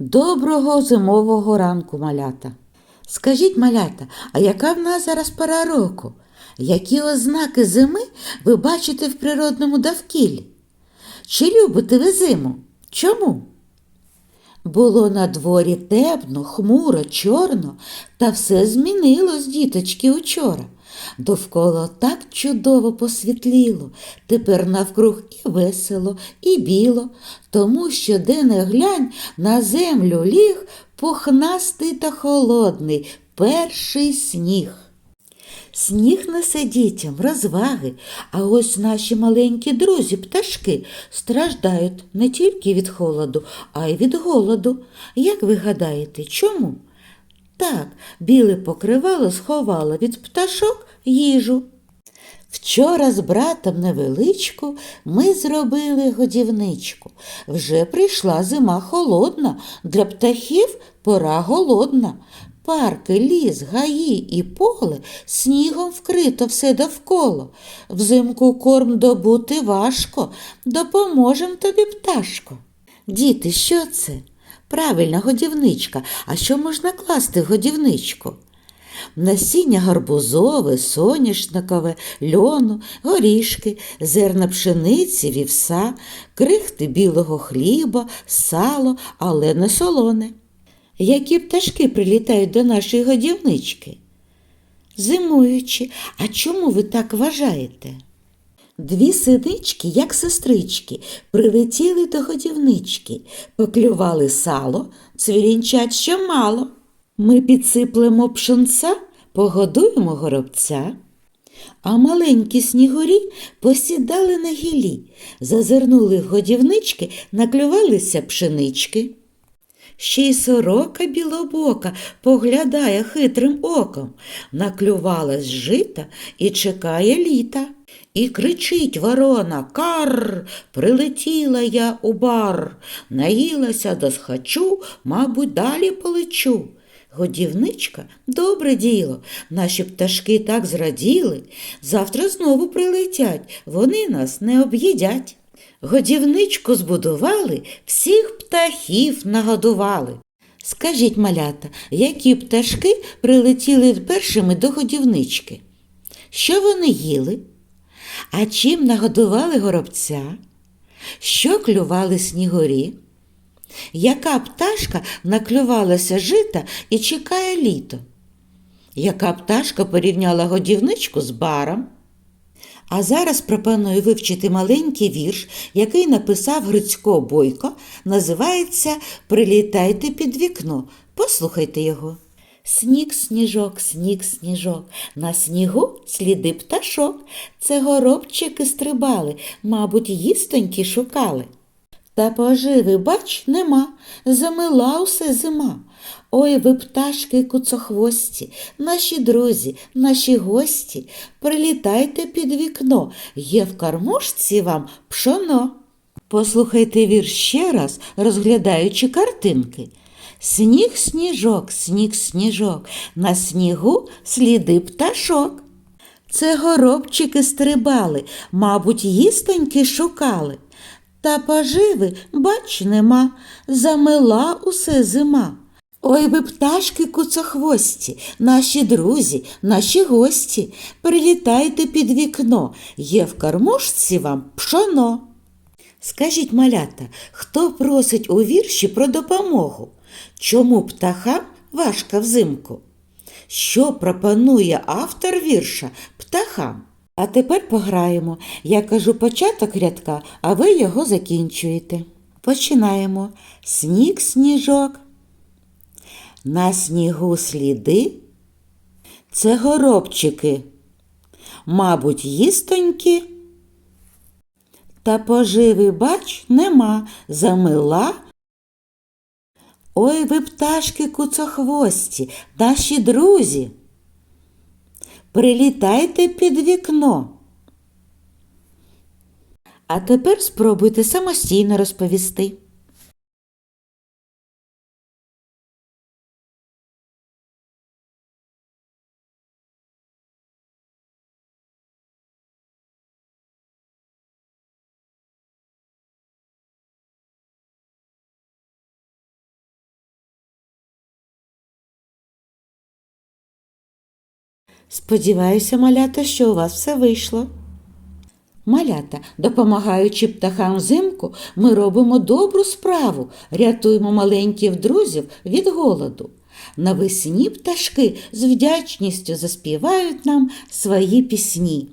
Доброго зимового ранку, малята. Скажіть, малята, а яка в нас зараз пора року? Які ознаки зими ви бачите в природному довкіллі? Чи любите ви зиму? Чому? Було на дворі темно, хмуро, чорно, та все змінилось, діточки, учора. Довкола так чудово посвітліло, тепер навкруг і весело, і біло, тому що де не глянь, на землю ліг пухнастий та холодний перший сніг. Сніг несе дітям розваги, а ось наші маленькі друзі, пташки, страждають не тільки від холоду, а й від голоду. Як ви гадаєте, чому? Так, біле покривало сховало від пташок їжу. Вчора з братом невеличку ми зробили годівничку. Вже прийшла зима холодна, для птахів пора голодна. Парки, ліс, гаї і поле снігом вкрито все довкола. Взимку корм добути важко, допоможем тобі, пташко. Діти, що це? Правильно, годівничка. А що можна класти в годівничку? Насіння гарбузове, соняшникове, льону, горішки, зерна пшениці, вівса, крихти білого хліба, сало, але не солоне. Які пташки прилітають до нашої годівнички? Зимуючи, а чому ви так вважаєте? Дві синички, як сестрички, прилетіли до годівнички, поклювали сало, цвірінчать що мало. Ми підсиплемо пшенця, погодуємо горобця. А маленькі снігурі посідали на гілі, зазирнули в годівнички, наклювалися пшенички. Ще й сорока білобока поглядає хитрим оком, наклювалась жита і чекає літа. І кричить ворона Кар, прилетіла я у бар, наїлася до схачу, мабуть, далі полечу. Годівничка добре діло, наші пташки так зраділи, завтра знову прилетять, вони нас не об'їдять. Годівничку збудували, всіх птахів нагодували. Скажіть, малята, які пташки прилетіли першими до годівнички? Що вони їли? А чим нагодували горобця? Що клювали снігурі? Яка пташка наклювалася жита і чекає літо? Яка пташка порівняла годівничку з баром? А зараз пропоную вивчити маленький вірш, який написав Грицько Бойко, називається Прилітайте під вікно. Послухайте його. Сніг, сніжок, сніг, сніжок, на снігу сліди пташок. Це горобчики стрибали, мабуть, їстоньки шукали. Та поживи, бач, нема, замила усе зима. Ой, ви пташки куцохвості, наші друзі, наші гості, прилітайте під вікно, є в кормушці вам пшоно. Послухайте вірш ще раз, розглядаючи картинки. Сніг, сніжок, сніг, сніжок, на снігу сліди пташок. Це горобчики стрибали, мабуть, їстоньки шукали. Та поживи, бач, нема, замила усе зима. Ой ви пташки куцохвості, наші друзі, наші гості, прилітайте під вікно, є в кормушці вам пшоно. Скажіть, малята, хто просить у вірші про допомогу? Чому птахам важко взимку? Що пропонує автор вірша птахам? А тепер пограємо. Я кажу початок рядка, а ви його закінчуєте. Починаємо. Сніг, сніжок. На снігу сліди. Це горобчики. Мабуть, їстоньки. Та поживи, бач, нема, замила. Ой ви пташки куцохвості, наші друзі. Прилітайте під вікно. А тепер спробуйте самостійно розповісти. Сподіваюся, малята, що у вас все вийшло. Малята, допомагаючи птахам взимку, ми робимо добру справу, рятуємо маленьких друзів від голоду. Навесні пташки з вдячністю заспівають нам свої пісні.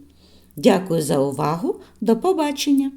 Дякую за увагу. До побачення!